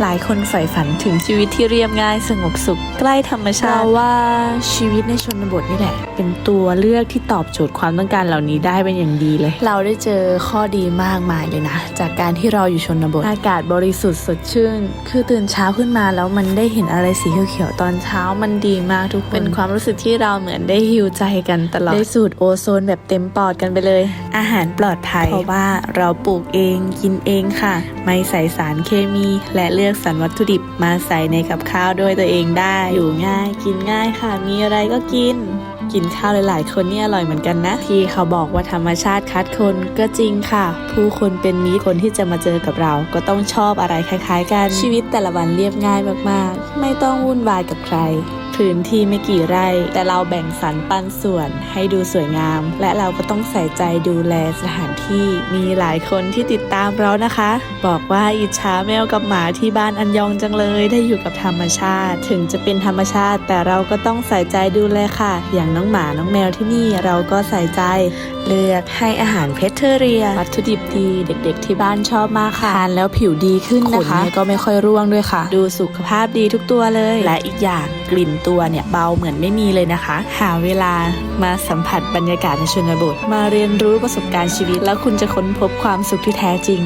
หลายคนใฝ่ฝันถึงชีวิตที่เรียบง่ายสงบสุขใกล้ธรรมชาติเราว่าชีวิตในชนบทนี่แหละ เป็นตัวเลือกที่ตอบโจทย์ความต้องการเหล่านี้ได้เป็นอย่างดีเลย เราได้เจอข้อดีมากมายเลยนะ จากการที่เราอยู่ชนบทอากาศบริสุทธิ์สดชื่น คือตื่นเช้าขึ้นมาแล้วมันได้เห็นอะไรสีเขียวๆตอนเช้ามันดีมากทุกคนเป็นความรู้สึกที่เราเหมือนได้ฮิวใจกันตลอดได้สูดโอโซนแบบเต็มปอดกันไปเลย อาหารปลอดภัยเพราะว่าเราปลูกเองกินเองค่ะ ไม่ใส่สารเคมีและเลือกสรรวัตถุดิบมาใส่ในกับข้าวด้วยตัวเองได้ อยู่ง่าย กินง่ายค่ะ มีอะไรก็กิน กินข้าวหลาย ๆ คนนี่อร่อยเหมือนกันนะ ที่เขาบอกว่าธรรมชาติคัดคนก็จริงค่ะ ผู้คนเป็นมิตรคนที่จะมาเจอกับเรา ก็ต้องชอบอะไรคล้าย ๆ กันชีวิตแต่ละวันเรียบง่ายมาก ๆ ไม่ต้องวุ่นวายกับใคร พื้นที่ไม่กี่ไร่ แต่เราแบ่งสรรปันส่วนให้ดูสวยงาม และเราก็ต้องใส่ใจดูแลสถานที่มีหลายคนที่ติดตามเรานะคะ บอกว่าอิจฉาแมวกับหมาที่บ้านอันยองจังเลยได้อยู่กับธรรมชาติ ถึงจะเป็นธรรมชาติ แต่เราก็ต้องใส่ใจดูแลค่ะ อย่างน้องหมาน้องแมวที่นี่เราก็ใส่ใจเลือกให้อาหารเพชเทอเรียวัตถุดิบดีเด็กๆ ที่บ้านชอบมากค่ะทานแล้วผิวดีขึ้นนะคะขนเนี่ยก็ไม่ค่อยร่วงด้วยค่ะ ดูสุขภาพดีทุกตัวเลย และอีกอย่างกลิ่นตัวเนี่ยเบาเหมือนไม่มีเลยนะคะ หาเวลามาสัมผัสบรรยากาศในชนบท มาเรียนรู้ประสบการณ์ชีวิต แล้วคุณจะค้นพบความสุขที่แท้จริง